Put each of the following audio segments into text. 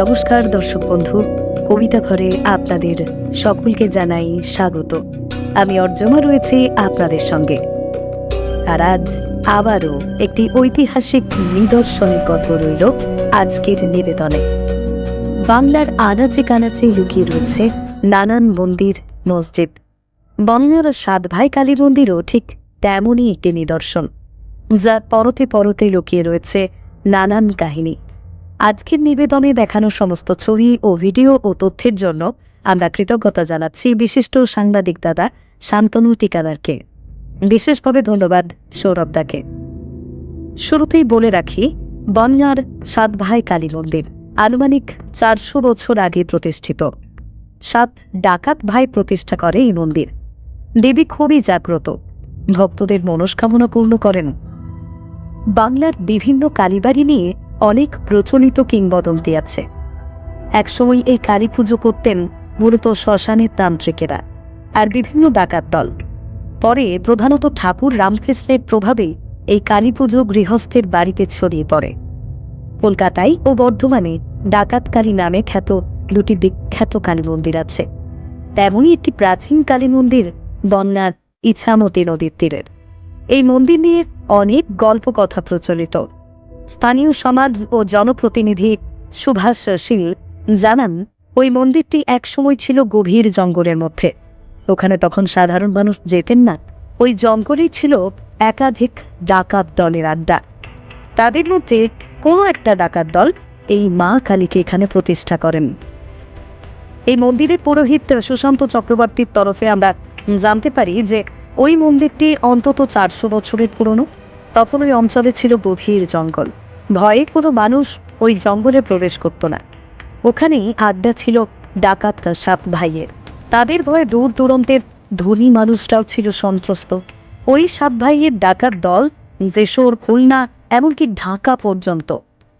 নমস্কার দর্শক বন্ধু, কবিতা ঘরে আপনাদের সকলকে জানাই স্বাগত। আমি অর্জমা রয়েছি আপনাদের সঙ্গে। আর আজ আবারও একটি ঐতিহাসিক নিদর্শনের কথা রইল আজকের নিবেদনে। বাংলার আনাচে কানাচে লুকিয়ে রয়েছে নানান মন্দির, মসজিদ। বাংলার সাত ভাই কালী মন্দিরও ঠিক তেমনই একটি নিদর্শন, যা পরতে পরতে লুকিয়ে রয়েছে নানান কাহিনী। আজকের নিবেদনে দেখানো সমস্ত ছবি ও ভিডিও ও তথ্যের জন্য আমরা কৃতজ্ঞতা জানাচ্ছি বিশিষ্ট সাংবাদিক দাদা শান্তনু টিকাদারকে বিশেষভাবে ধন্যবাদ সৌরভদাকে শুরুতেই বলে রাখি বনগাঁর সাত ভাই কালী মন্দির, আনুমানিক চারশো বছর আগে প্রতিষ্ঠিত। সাত ডাকাত ভাই প্রতিষ্ঠা করে এই মন্দির। দেবী খুবই জাগ্রত। ভক্তদের মনস্কামনা পূর্ণ করেন। বাংলার বিভিন্ন কালীবাড়ি নিয়ে অনেক প্রচলিত কিংবদন্তি আছে। একসময় এই কালী পুজো করতেন মূলত শ্মশানের তান্ত্রিকেরা আর বিভিন্ন ডাকাত দল। পরে প্রধানত ঠাকুর রামকৃষ্ণের প্রভাবে এই কালী পুজো গৃহস্থের বাড়িতে ছড়িয়ে পড়ে। কলকাতায় ও বর্ধমানে ডাকাত কালী নামে খ্যাত দুটি বিখ্যাত কালী মন্দির আছে। তেমনই একটি প্রাচীন কালী মন্দির বন্যার ইছামতি নদীর তীরের। এই মন্দির নিয়ে অনেক গল্প কথা প্রচলিত। স্থানীয় সমাজ ও জনপ্রতিনিধি সুভাষ শীল জানান, ওই মন্দিরটি একসময় ছিল গভীর জঙ্গলের মধ্যে। ওখানে তখন সাধারণ মানুষ যেতেন না। ওই জঙ্গলেই ছিল একাধিক ডাকাত দলের আড্ডা। তাদের মধ্যে কোনো একটা ডাকাত দল এই মা কালীকে এখানে প্রতিষ্ঠা করেন। এই মন্দিরের পুরোহিত সুশান্ত চক্রবর্তীর তরফে আমরা জানতে পারি যে ওই মন্দিরটি অন্তত চারশো বছরের পুরনো। তখন ওই অঞ্চলে ছিল গভীর জঙ্গল। ভয়ে কোনো মানুষ ওই জঙ্গলে প্রবেশ করত না। ওখানেই আড্ডা ছিল ডাকাত সাপ ভাইয়ের। তাদের ভয়ে দূর দূরান্তের ধনী মানুষরাও ছিল সন্ত্রস্ত। ওই সাপ ভাইয়ের ডাকাত দল যেশোর খুলনা, এমনকি ঢাকা পর্যন্ত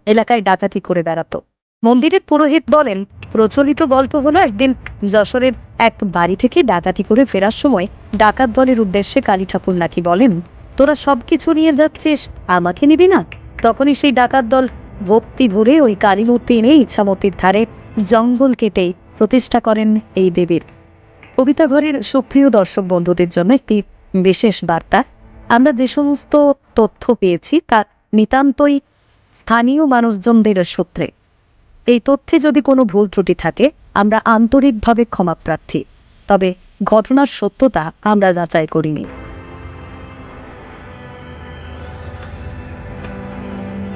এলাকায় ডাকাতি করে বেড়াতো। মন্দিরের পুরোহিত বলেন, প্রচলিত গল্প হলো একদিন যশোরের এক বাড়ি থেকে ডাকাতি করে ফেরার সময় ডাকাত দলের উদ্দেশ্যে কালী ঠাকুর নাকি বলেন তোরা সব কিছু নিয়ে যাচ্ছিস, আমাকে নিবি না? তখনই সেই ডাকাত দল ভক্তি ভরে ওই কালী মূর্তি এনে ইচ্ছামতির ধারে জঙ্গল কেটে প্রতিষ্ঠা করেন এই দেবীর। কবিতা ঘরের সুপ্রিয় দর্শক বন্ধুদের জন্য একটি বিশেষ বার্তা। আমরা যে সমস্ত তথ্য পেয়েছি তা নিতান্তই স্থানীয় মানুষজনদের সূত্রে। এই তথ্যে যদি কোনো ভুল ত্রুটি থাকে, আমরা আন্তরিকভাবে ক্ষমাপ্রার্থী তবে ঘটনার সত্যতা আমরা যাচাই করিনি।